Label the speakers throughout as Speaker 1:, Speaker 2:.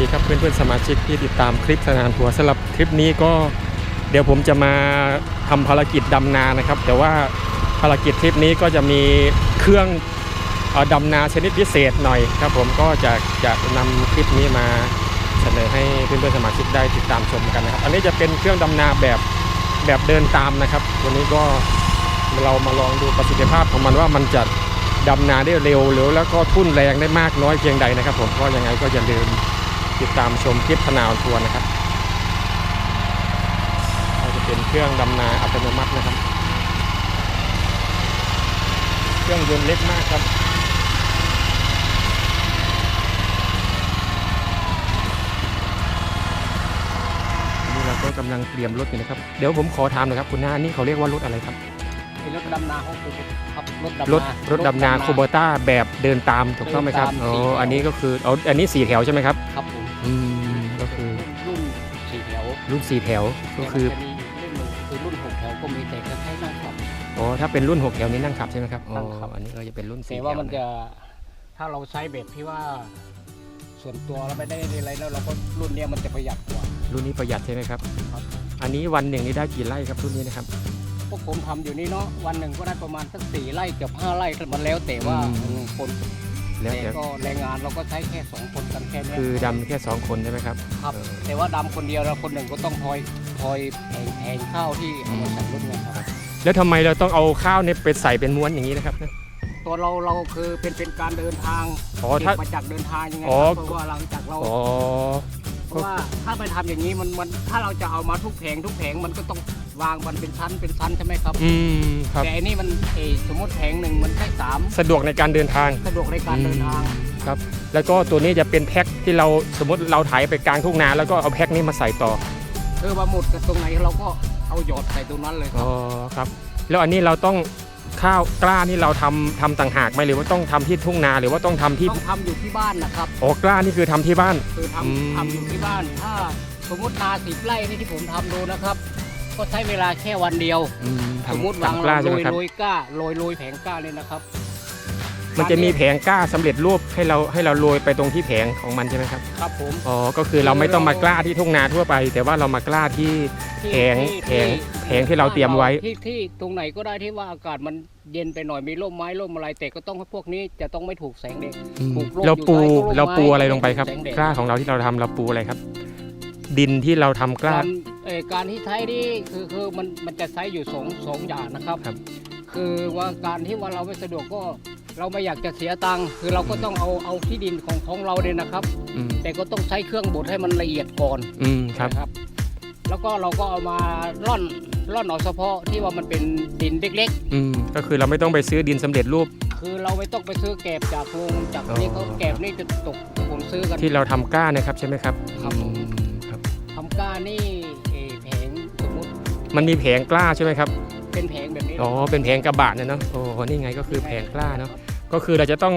Speaker 1: ดีครับเพื่อนเพื่อนๆสมาชิกที่ติดตามคลิปสนานทัวร์สำหรับคลิปนี้ก็เดี๋ยวผมจะมาทำภารกิจดำนานะครับ แต่ว่าภารกิจทริปนี้ก็จะมีเครื่องอ่อดำนาชนิดพิเศษหน่อยครับ ผมก็จะจะนำคลิปนี้มาเสนอให้เพื่อนเพื่อนๆสมาชิกได้ติดตามชมกันนะครับ อันนี้จะเป็นเครื่องดำนาแบบแบบเดินตามนะครับ วันนี้ก็เรามาลองดูประสิทธิภาพของมันว่ามันจะดำนาได้เร็วหรือแล้วก็ทุ่นแรงได้มากน้อยเพียงใดนะครับ ผมก็ยังไงก็อย่าลืม ติดตามชมคลิปพนาวทัวร์นะครับก็จะเป็นเครื่องดำนาอัตโนมัตินะครับ เครื่องยนต์เล็กมากครับอันนี้เราก็กำลังเตรียมรถอยู่นะครับ เดี๋ยวผมขอถามหน่อยครับคุณหน้านี่เขาเรียกว่ารถอะไรครับ
Speaker 2: เป็นรถดำนาของคุณครับรถดำนาร
Speaker 1: ถรถดำนาคูโบต้าแบบเดินตามถูกต้องไหมครับ
Speaker 2: เดินตาม
Speaker 1: อ๋อ
Speaker 2: สี่แถว
Speaker 1: อันนี้ก็คือเอาอันนี้สี่แถวใช่ไหมครับ
Speaker 2: ครับผม
Speaker 1: อืม รุ่นสี่แถวก็คือ
Speaker 2: แต่มันจะมีรุ่นหนึ่งคือรุ่นหกแถวก็มีแต่ก็ใช้นั่งขับ
Speaker 1: อ๋อถ้าเป็นรุ่น6แถวนี้นั่งขับใช่ไหมครับอ๋อ
Speaker 2: นั่งขับ
Speaker 1: อันนี้ก็จะเป็นรุ่น
Speaker 2: แต่
Speaker 1: 4แถ
Speaker 2: ว่ามัน
Speaker 1: นะ
Speaker 2: จะถ้าเราใช้แบบที่ว่า ส่วนตัวเราไม่ได้อะไรแล้วเราก็รุ่นเนี้ยมันจะประหยัดกว่า
Speaker 1: รุ่นนี้ประหยัดใช่ไหมครับ
Speaker 2: ครับ
Speaker 1: อันนี้วันหนึ่งนี่ได้กี่ไร่ครับรุ่นนี้นะครับ
Speaker 2: พวกผมทำอยู่นี่เนาะวันหนึ่งก็ได้ประมาณสักสี่ไร่เกือบห้าไร่มันแล้วแต่ว่า
Speaker 1: อืม
Speaker 2: คน
Speaker 1: แล้ว
Speaker 2: แต่
Speaker 1: แต่
Speaker 2: ก็แรงงานเราก็ใช้แค่สองคนกันแค่เนี้ย
Speaker 1: คือดำแค่2คนใช่ไหมครับ
Speaker 2: ครับ
Speaker 1: เออ
Speaker 2: แต่ว่าดำคนเดียวเราคนหนึ่งก็ต้องคอยคอยแทงแทงข้าวที่เอามาใส่รถไงครับ
Speaker 1: แล้วทำไมเราต้องเอาข้าวเนี่ยไปใส่เป็นม้วนอย่างนี้นะครับ
Speaker 2: ตัวเราเราคือเป็นเป็นการเดินทาง
Speaker 1: อ๋อถ้า
Speaker 2: เก็บมาจากเดินทางยังไง
Speaker 1: อ๋อ
Speaker 2: ครับเพราะว่าหลังจากเรา
Speaker 1: อ๋อ
Speaker 2: เพราะว่าถ้าไปทำอย่างนี้มันมันถ้าเราจะเอามาทุกแผงทุกแผงมันก็ต้อง วางมันเป็นชั้นเป็นชั้นใช่ไหมครับ
Speaker 1: อืมครับ
Speaker 2: แต่อันนี้มันเออสมมติแผงหนึ่งมันแค่สาม
Speaker 1: สะดวกในการเดินทาง
Speaker 2: สะดวกในการเดินทาง
Speaker 1: ครับ แล้วก็ตัวนี้จะเป็นแพ็คที่เราสมมติเราถ่ายไปกลางทุ่งนาแล้วก็เอาแพ็คนี้มาใส่ต่อ
Speaker 2: คือว่าหมดกับตรงไหนเราก็เอาหยอดใส่ตรงนั้นเลยค
Speaker 1: อ๋
Speaker 2: รั
Speaker 1: อบครับ แล้วอันนี้เราต้องข้าวกล้านี่เราทำทำต่างหากไหมหรือว่าต้องทำที่ทุ่งนาหรือว่าต้องทำที่
Speaker 2: ต้องทำอยู่ที่บ้านนะครับ
Speaker 1: อ๋อกล้านี่คือทำที่บ้าน
Speaker 2: คือทำ
Speaker 1: อืม
Speaker 2: ทำอยู่ที่บ้าน ถ้าสมมตินาสิบไร่นี่ที่ผมทำดูนะครับ ก็ใช้เวลาแค่วันเดียว
Speaker 1: อืม
Speaker 2: สมมติ
Speaker 1: ทำ
Speaker 2: วาง
Speaker 1: ทำกล้า
Speaker 2: โร
Speaker 1: ใช่ไหม
Speaker 2: ย
Speaker 1: ครับ
Speaker 2: โรยกล้าโรยโรยแผงกล้าเลยนะครับ
Speaker 1: มันจะมีแผงกล้าสำเร็จรูปให้เราให้เราโรยไปตรงที่แผงของมันใช่ไหมครับ
Speaker 2: ครับผม
Speaker 1: อ๋อก็คือเราไม่ต้องมากล้าที่ทุ่งนาทั่วไป แต่ว่าเรามากล้าที่
Speaker 2: ที่
Speaker 1: แผง
Speaker 2: ที่
Speaker 1: แผงแผงที่เราเตรียมไว้
Speaker 2: ที่ที่ตรงไหนก็ได้ที่ว่าอากาศมันเย็นไปหน่อยมีร่มไม้ร่มอะไรแต่ก็ต้องให้พวกนี้จะต้องไม่ถูกแสงแดด ปลูกร่ม
Speaker 1: เราปู
Speaker 2: อยู่ใต้ต้นไม้
Speaker 1: เราปูอะไรลงไปครับ
Speaker 2: แสงแดด
Speaker 1: กล้าของเราที่เราทำเราปูอะไรครับ ดินที่เราทำกล้า
Speaker 2: การเอ่อการที่ใช้นี่คือคือมันมันจะใช้อยู่สองสองอย่างนะครับ
Speaker 1: ครับ
Speaker 2: คือว่าการที่ว่าเราไม่สะดวกก็เราไม่อยากจะเสียตังค์คือเราก็ต้องเอาเอาที่ดินของของเราเนี่ยนะครับ
Speaker 1: อืม
Speaker 2: แต่ก็ต้องใช้เครื่องบดให้มันละเอียดก่อน
Speaker 1: อืมครับ
Speaker 2: นะครับ แล้วก็เราก็เอามาร่อนร่อนเอาเฉพาะที่ว่ามันเป็นดินเล็ก
Speaker 1: อืมก็คือเราไม่ต้องไปซื้อดินสำเร็จรูป
Speaker 2: ๆ คือเราไม่ต้องไปซื้อแกบจากโรงจาก
Speaker 1: อ๋อ
Speaker 2: นี่เขาแกบนี่จะตกผมซื้อกัน
Speaker 1: ที่เราทำกล้านะครับใช่ไหมครับ
Speaker 2: ครับผม
Speaker 1: อืมครับ
Speaker 2: ทำก้านี่เอ่อแผงสมมติ
Speaker 1: มันมีแผงกล้าใช่ไหมครับ
Speaker 2: เป็นแผงแบบนี้
Speaker 1: อ๋อ เป็นแผงกระบะเนี่ยเนาะ โอ้นี่ไงก็คือแผงกล้าเนาะ ก็คือเราจะต้อง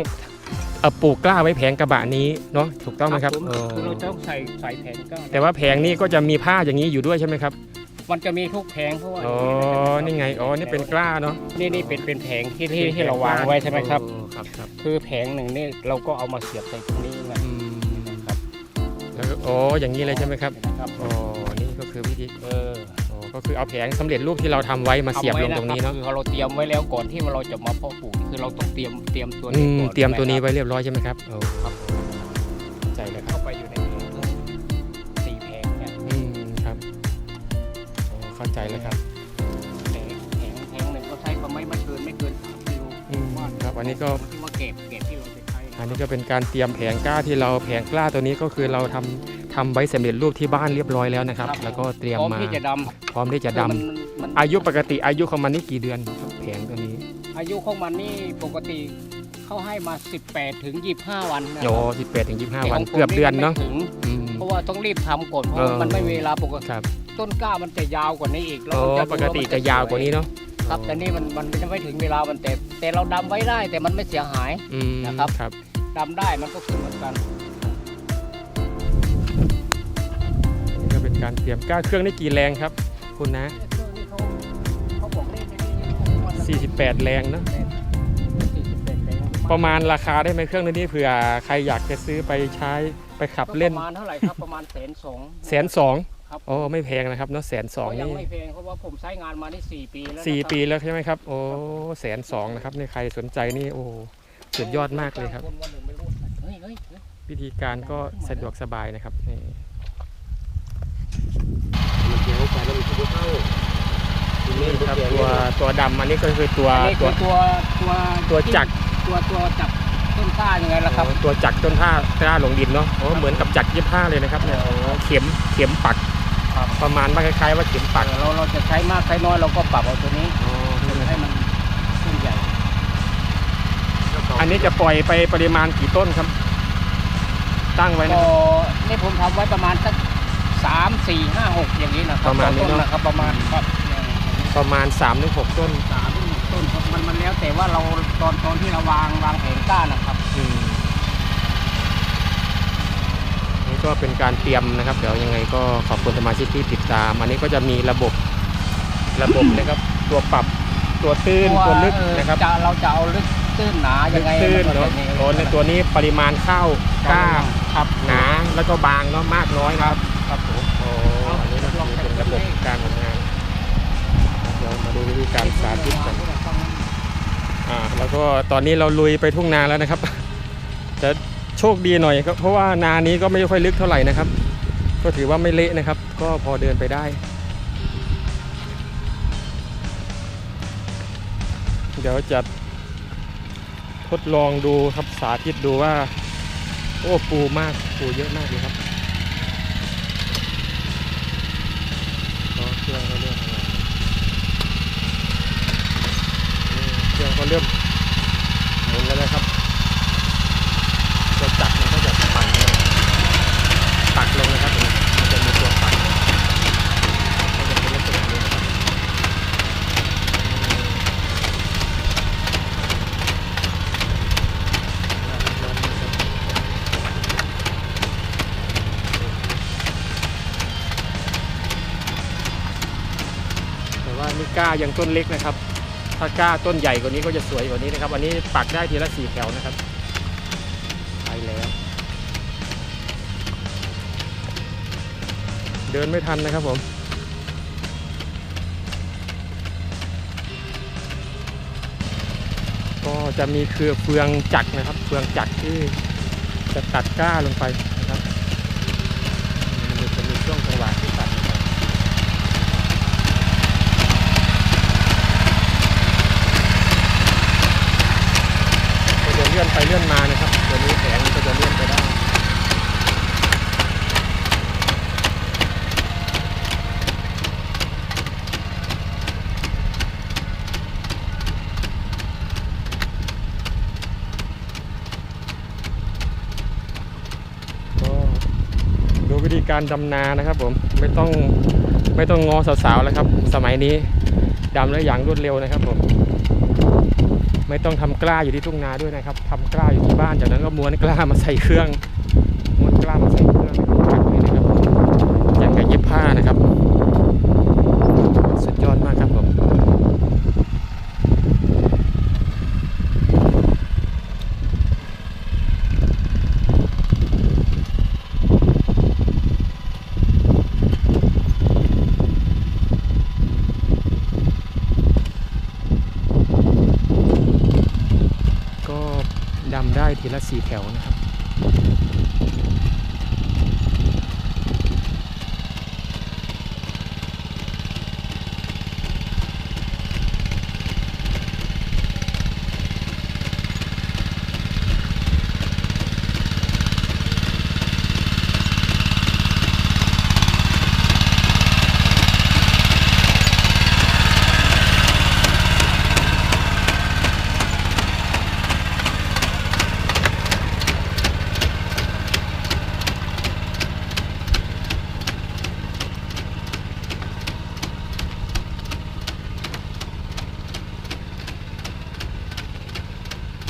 Speaker 1: เอ่อปลูกกล้าไว้แผงกระบะนี้เนาะ ถูกต้องไหมครับ
Speaker 2: ผม
Speaker 1: อ๋อ
Speaker 2: คือเราจะต้องใส่ใส่แผงก้า
Speaker 1: แต่ว่าแผงนี้ก็จะมีผ้าอย่างนี้อยู่ด้วยใช่ไหมครับ
Speaker 2: มันจะมีทุกแผงเพราะว่า
Speaker 1: อ๋อ นี่ไง อ๋อ นี่เป็นกล้าเนาะ
Speaker 2: นี่นี่เป็นเป็นแผงที่ที่ที่เราวางไว้ใช่ไหมครับ
Speaker 1: โอ้ครับครับ
Speaker 2: คือแผงหนึ่งนี่เราก็เอามาเสียบใส่ตรงนี้นะ
Speaker 1: อืม
Speaker 2: นะครับ
Speaker 1: แล้วก็อ๋ออย่างนี้เลยใช่ไหมครับ
Speaker 2: นะครับ
Speaker 1: อ๋อนี่ก็คือวิธี
Speaker 2: เออ
Speaker 1: อ๋อก็คือเอาแผงสำเร็จรูปที่เราทำไว้มาเสียบลงตรงนี้เนาะ
Speaker 2: คือเราเตรียมไว้แล้วก่อนที่เราจะมาเพาะปลูกคือเราต้องเตรียมเตรียมตัว
Speaker 1: อื
Speaker 2: นี้
Speaker 1: ม
Speaker 2: ก่อน
Speaker 1: เตรียมตัวนี้
Speaker 2: ใช่ไห
Speaker 1: ไว้เรียบร้อยใช่ไหมครับโอ้
Speaker 2: ครับ
Speaker 1: ใจเลยครับ
Speaker 2: เข้าไปอยู่ในนี้สี่แผงเนี่ย
Speaker 1: อืมครับโอ้เข้าใจแล้วครับ
Speaker 2: แผงแผงแผงหนึ่งก็ใช้ประมาณไม่เกินไม่เกินสามกิโล
Speaker 1: อืมครับอันนี้ก็
Speaker 2: ที่ว่าเก็บเอั
Speaker 1: นนี้ก็เป็นการเตรียมแผงกล้าที่เราแผงกล้าตัวนี้ก็คือเราทำทำไว้สำเร็จรูปที่บ้านเรียบร้อยแล้วนะครับ แล้วก็เตรียม
Speaker 2: พร้อม
Speaker 1: มา
Speaker 2: ที่จะด
Speaker 1: พร้อมที่ำจะดำ
Speaker 2: คือมันมัน
Speaker 1: อายุปกติอายุของมันนี่กี่เดือนครับแผงตัวนี้
Speaker 2: อายุของมันนี่ปกติเขาให้มา 18ถึง25 วันนะค
Speaker 1: โอ้
Speaker 2: รับ
Speaker 1: สิบแปดถึงยี่ห้า
Speaker 2: แต่
Speaker 1: วัน
Speaker 2: ของผม
Speaker 1: เกือบเดือนเนาะ
Speaker 2: ไม่ถึง
Speaker 1: อืม
Speaker 2: เพราะว่าต้องรีบทำก่อนเพราะ
Speaker 1: เออ
Speaker 2: ว่ามันไม่มีเวลาปกติ
Speaker 1: ครับ
Speaker 2: ต้นกล้ามันจะยาวกว่านี้อีกแล้ว
Speaker 1: โอ้
Speaker 2: มันจะ
Speaker 1: ปกติจะยาวกว่านี้เนาะ
Speaker 2: ครับแต่นี่มันมันจะไม่ถึงเวลามันแต่แต่เราดำไว้ได้แต่มันไม่เสียหาย
Speaker 1: อืม
Speaker 2: นะครับ
Speaker 1: ครับ
Speaker 2: ดำได้มันก็คือเหมือนกัน
Speaker 1: นี่ก็เป็นการเตรียมกล้าเครื่องนี่กี่แรงครับ คุณนะ
Speaker 2: เครื่องนี้เขาเขาบอกเลขในนี้ของมันนะ
Speaker 1: 48แรงเนาะ
Speaker 2: 48แรง
Speaker 1: ประมาณราคาได้ไหมเครื่องตัวนี้เผื่อใครอยากจะซื้อไปใช้ไปขับเล่น
Speaker 2: ประมาณเท่าไหร่ครับประมาณแสนสอง
Speaker 1: แสนสอง
Speaker 2: ครับ
Speaker 1: โอ้ไม่แพงนะครับเนาะแสนสอง
Speaker 2: ก็ยัง
Speaker 1: นี่
Speaker 2: ไม่แพงเพราะว่าผมใช้งานมาได้สี่ปีแล้วนะครับ
Speaker 1: สี่ปีแล้วใช่ไหมครับ โอ้แสนสองนะครับนี่ใครสนใจนี่โอ้สุดยอดมากเลยครับ
Speaker 2: นวันหนึ่งไม่รู้เฮ้ยเฮ้ยเฮ้ย
Speaker 1: วิธีการก็สะดวกสบายนะครับนี่
Speaker 3: มันเกี่ยวไปแล้วมันคือเข้าทีนี้
Speaker 1: นี่
Speaker 3: ค
Speaker 1: ค
Speaker 3: รั
Speaker 1: รั
Speaker 3: บบ
Speaker 1: ตัวตัวดำอันนี้ก็คือตัว
Speaker 2: อันนี้
Speaker 1: ตั
Speaker 2: คื
Speaker 1: ว
Speaker 2: อตัวตัว
Speaker 1: ตัวจักร
Speaker 2: ตัวตัวจักรต้นกล้ายังไงล่ะครับ
Speaker 1: อ๋อตัวจักรต้นท่ากล้าลงดินเนาะโอ้เหมือนกับจักรยี่ห้าเลยนะครับเนี่ยโอ้เข็มเข็มปัก
Speaker 2: ครับ
Speaker 1: ประมาณว่าคล้ายๆว่าเข็มปัก
Speaker 2: เราเราจะใช้มากใช้น้อยเราก็ปรับเอาตัวนี้
Speaker 1: อ๋อนี่นะค
Speaker 2: ให้
Speaker 1: รับ
Speaker 2: มันขึ้นใหญ่
Speaker 1: อันนี้จะปล่อยไปปริมาณกี่ต้นครับ ตั้งไว้นะ
Speaker 2: ก็นี่ผมทำไว้ประมาณสักสามสี่ห้าหกอย่างนี้นะครับ
Speaker 1: ประมาณนี้
Speaker 2: ต่อต้น
Speaker 1: เนอะ
Speaker 2: นะครับประมาณครับเนี่ย
Speaker 1: ประมาณ3-6ถึง6ต้น
Speaker 2: สามถึงหกต้นครับมันมันแล้วแต่ว่าเราตอนตอนที่เราวางวางแผงก้านนะครับ
Speaker 1: อืมนี่ ก็เป็นการเตรียมนะครับ เดี๋ยวยังไงก็ขอบคุณสมาชิกที่ติดตาม อันนี้ก็จะมีระบบระบบนะครับ ตัวปรับตัวตื้นตัวลึก
Speaker 2: เออ
Speaker 1: นะครับ
Speaker 2: จะเราจะเอาลึกตื้นหนา
Speaker 1: ลึ
Speaker 2: ยั
Speaker 1: ก
Speaker 2: งไง
Speaker 1: ตื้น
Speaker 2: มัก็
Speaker 1: เนาะ
Speaker 2: จะ
Speaker 1: โอ้ในตัวนี้ปริมาณข้าวกล้า
Speaker 2: ครับ
Speaker 1: หนาแล้วก็บางเนาะมากน้อยนะครับ
Speaker 2: ครับผม
Speaker 1: โอ้อันนี้ก็คือเป็นระบบการทำงานเดี๋ยวมาดูวิธีการสาธิตกันอ่าแล้วก็ตอนนี้เราลุยไปทุ่งนาแล้วนะครับจะ โชคดีหน่อยก็เพราะว่านานี้ก็ไม่ค่อยลึกเท่าไหร่นะครับ ก็ถือว่าไม่เละนะครับ ก็พอเดินไปได้ เดี๋ยวจะทดลองดูครับสาธิตดูว่า โอ้ปูมากปูเยอะมากเลยครับก็เครื่องก็เริ่มเครื่องก็เริ่มหมุนแล้วนะครับตัวจักรมันก็จะปั่นลงปักลงนะครับมันจะมีตัวปักก็จะเป็นลักษณะนี้นะครับแต่ ว่านี่ก้ายังต้นเล็กนะครับ ถ้ากล้าต้นใหญ่กว่านี้ก็จะสวยกว่านี้นะครับ อันนี้ปักได้ทีละสี่แถวนะครับไปแล้ว เดินไม่ทันนะครับผมก็จะมีเครือเฟืองจักรนะครับ เฟืองจักรที่จะตัดก้าลงไปนะครับ มันจะมีช่วงจังหวะที่ตัดลงไปก็จะ เลื่อนไปเลื่อนมานะครับ ตัวนี้แผงก็จะเลื่อนไปได้ก็ดูวิธีการดำนานะครับผมไม่ต้องไม่ต้องงอสาวๆแล้วครับ สมัยนี้ดำแล้วอย่างรวดเร็วนะครับผม ไม่ต้องทำกล้าอยู่ที่ทุ่งนาด้วยนะครับทำกล้าอยู่ที่บ้านจากนั้นก็ม้วนกล้ามาใส่เครื่องม้วนกล้ามาใส่เครื่องจักรเลยนะครับอย่างกับเย็บผ้านะครับ สุดยอดมากครับผม ก็ ดำได้ทีละสี่แถวนะครับ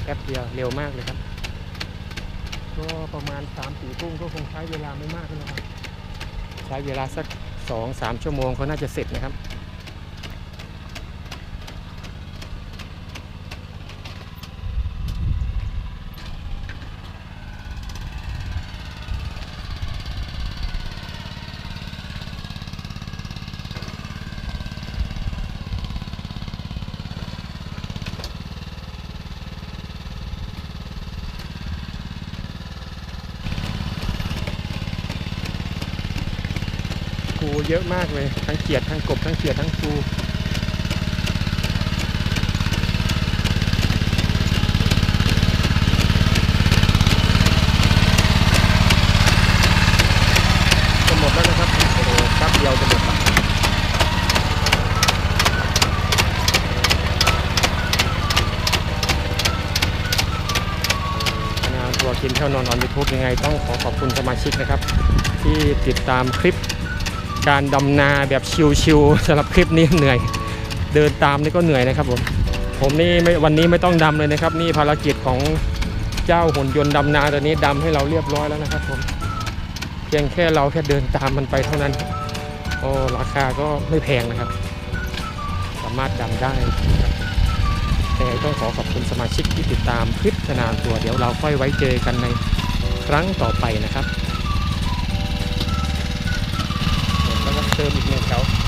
Speaker 1: แป๊บเดียวเร็วมากเลยครับ ก็ประมาณ3ามสี่ทุ่ม ก็คงใช้เวลาไม่มากนะครับ ใช้เวลาสักสองสามชั่วโมงเขาน่าจะเสร็จนะครับ เยอะมากเลย ทั้งเขียดทั้งกบทั้งเขียดทั้งปูจะหมดแล้วนะครับโอ้โหแป๊บเดียวจะหมดละงานทัวกินเที่ยวนอนออนยูทูบยังไงต้องขอขอบคุณสมาชิกนะครับ ที่ติดตามคลิป การดำนาแบบชิวๆสำหรับคลิปนี้เหนื่อย เดินตามนี่ก็เหนื่อยนะครับผมผมนี่ไม่วันนี้ไม่ต้องดำเลยนะครับ นี่ภารกิจของเจ้าหุ่นยนต์ดำนาตัวนี้ดำให้เราเรียบร้อยแล้วนะครับผมเพียงแค่เราแค่เดินตามมันไปเท่านั้นโอ้ราคาก็ไม่แพงนะครับ สามารถดำได้นะครับยังไงต้องขอขอบคุณสมาชิกที่ติดตามคลิปสนานตัว เดี๋ยวเราค่อยไว้เจอกันในครั้งต่อไปนะครับ แล้ว